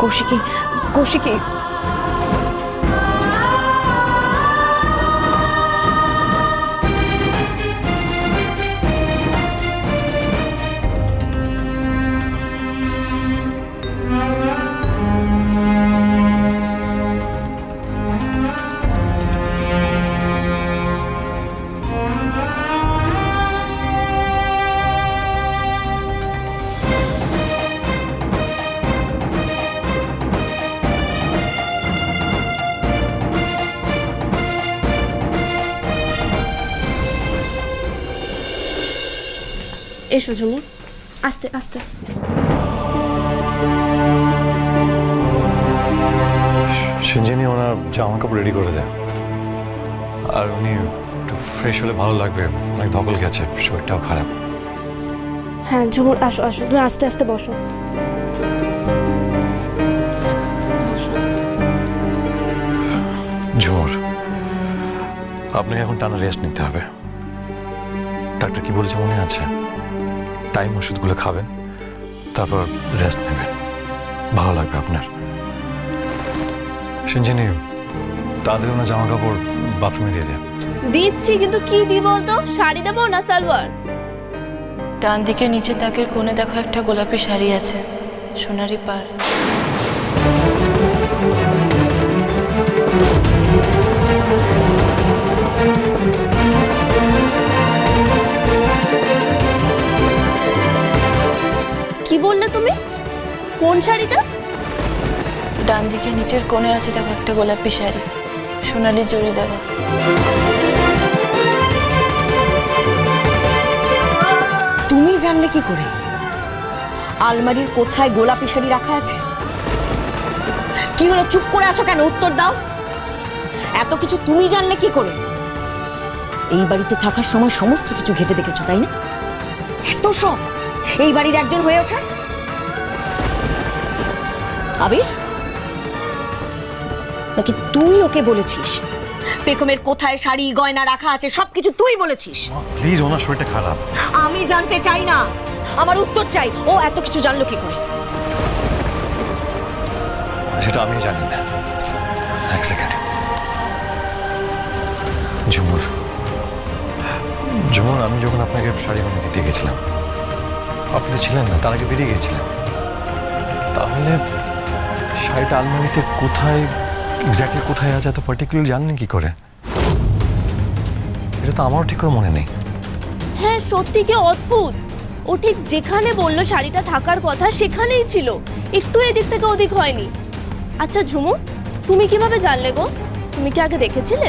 कौशिकी कौशिकी। এসো ঝুমু আস্তে আস্তে। সঞ্জিনী ওনার জামা কাপড় রেডি করে দেয়। আর উনি একটু ফ্রেশ হলে ভালো লাগবে। অনেক ধকল গেছে শরীরটাও খারাপ। হ্যাঁ ঝুমুর আসো আসো তুমি আস্তে আস্তে বসো। ঝুমুর আপনাকে এখন টানা রেস্ট নিতে হবে। ডাক্তার কি বলেছে মনে আছে? টাইম ওষুধগুলো খাবেন তারপর রেস্ট নেবেন। ভালো লাগবে আপনার। সঞ্জিনী তাড়াতাড়ি ওনার জামা কাপড় বাথরুমে দিয়ে দেয় দিচ্ছি কিন্তু কি দিব বলতো? শাড়ি দেবো না সালোয়ার? ডান দিকে নিচে তাকের কোণে দেখো একটা গোলাপি শাড়ি আছে সোনারি পার। কি বললে তুমি? কোন শাড়িটা? ডান দিকে নিচের কোণে আছে দেখো একটা গোলাপি শাড়ি। সোনালি জড়ি দেওয়া। তুমি জানলে কি করে? আলমারির কোথায় গোলাপি শাড়ি রাখা আছে? কি হলো চুপ করে আছো কেন? উত্তর দাও। এত কিছু তুমি জানলে কি করে? এই বাড়িতে থাকার সময় সমস্ত কিছু ঘেটে দেখেছ তাই না? এত শখ এই বাড়ির একজন হয়ে ওঠা? আবির? নাকি তুই ওকে বলেছিস? পেকমের কোথায় শাড়ি গয়না রাখা আছে সবকিছু তুই বলেছিস। প্লিজ ওনার শরীরটা খারাপ। আমি জানতে চাই না। আমার উত্তর চাই। ও এত কিছু জানলো কি করে? সেটা আমিও জানি না। এক সেকেন্ড ঝুমুর ঝুমুর আমি যখন আপনাকে শাড়ি বানিয়ে দিতে গেছিলাম আপনি ছিলেন না, তার আগে বেরিয়ে গেছিলেন তাহলে শাড়িটা আলমারিতে কোথায় এক্স্যাক্টলি কোথায় আছে এত পার্টিকুলার জানলেন কি করে? এটা তো আমারও ঠিক করে মনে নেই। হ্যাঁ সত্যি কি অদ্ভুত। ও ঠিক যেখানে বলল শাড়িটা থাকার কথা সেখানেই ছিল। একটু এদিক থেকে ওদিক হয়নি। আচ্ছা ঝুমু, তুমি কীভাবে জানলে গো? তুমি কি আগে দেখেছিলে?